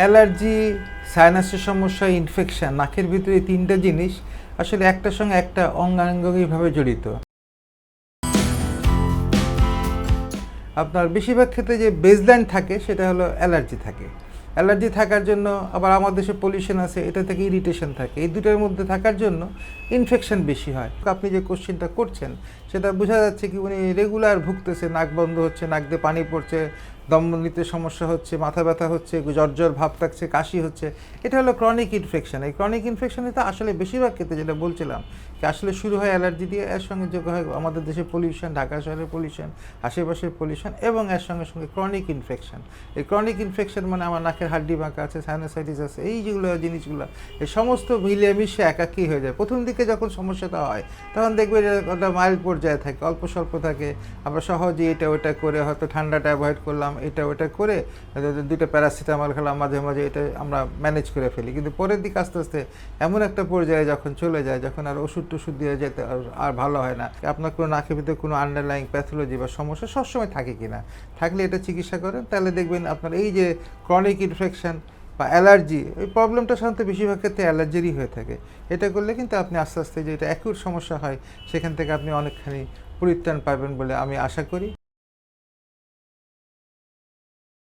Allergy, সাইনাসের সমস্যা infection নাকের ভিতরে তিনটা জিনিস আসলে একটার সঙ্গে একটা অঙ্গাঙ্গিভাবে জড়িত। আপনার বেশিরভাগ ক্ষেত্রে যে বেসলাইন থাকে সেটা হলো অ্যালার্জি থাকে। অ্যালার্জি থাকার জন্য আবার আমাদের দেশে পলিউশন আছে, এটা থেকে ইরিটেশন থাকে। এই দুটোর মধ্যে থাকার জন্য ইনফেকশন বেশি হয়। আপনি যে কোশ্চেনটা করছেন, সেটা বোঝা যাচ্ছে কি উনি রেগুলার ভুগতেছে, নাক বন্ধ হচ্ছে, নাক দিয়ে পানি পড়ছে দম নিতে সমস্যা হচ্ছে, মাথা ব্যথা হচ্ছে, জ্বর ভাব থাকছে, কাশি হচ্ছে। এটা হলো ক্রনিক ইনফেকশন এই ক্রনিক ইনফেকশনে তো আসলে বেশিরভাগ ক্ষেত্রে যেটা বলছিলাম কি আসলে শুরু হয় অ্যালার্জি দিয়ে, এর সঙ্গে যোগ হয় আমাদের দেশে পলিউশন ঢাকা শহরের পলিউশন আশেপাশের পলিউশন এবং এর সঙ্গে সঙ্গে ক্রনিক ইনফেকশন এই ক্রনিক ইনফেকশন মানে আমার নাকের হাড্ডি বাঁকা আছে সাইনোসাইটিস আছে, এই যেগুলো জিনিসগুলো এই সমস্ত মিলেমিশে একাকী হয়ে যায়। প্রথম দিকে যখন সমস্যাটা হয়, তখন দেখবে যে ওটা মাইল্ড পর্যায়ে থাকে, অল্প স্বল্প থাকে। আমরা সহজে এটা ওটা করে হয়তো ঠান্ডাটা অ্যাভয়েড করলাম এটা ওটা করে দুটো প্যারাসিটামল খেলাম, মাঝে মাঝে এটা আমরা ম্যানেজ করে ফেলি। কিন্তু পরের দিকে আস্তে আস্তে এমন একটা পর্যায়ে যখন চলে যায়, যখন আর ওষুধ টষুধ দিয়ে যেতে আর- ভালো হয় না, আপনার কোনো নাকের ভিতরে কোনো আন্ডারলাইং প্যাথোলজি বা সমস্যা সবসময় থাকে কি না? থাকলে এটা চিকিৎসা করেন, তাহলে দেখবেন আপনার এই যে ক্রনিক ইনফেকশান বা অ্যালার্জি এই প্রবলেমটা সাধারণত বেশিরভাগ ক্ষেত্রে অ্যালার্জিরই হয়ে থাকে। এটা করলে কিন্তু আপনি আস্তে আস্তে যে এটা অ্যাকিউট সমস্যা হয়, সেখান থেকে আপনি অনেকখানি পরিত্রাণ পাবেন বলে আমি আশা করি।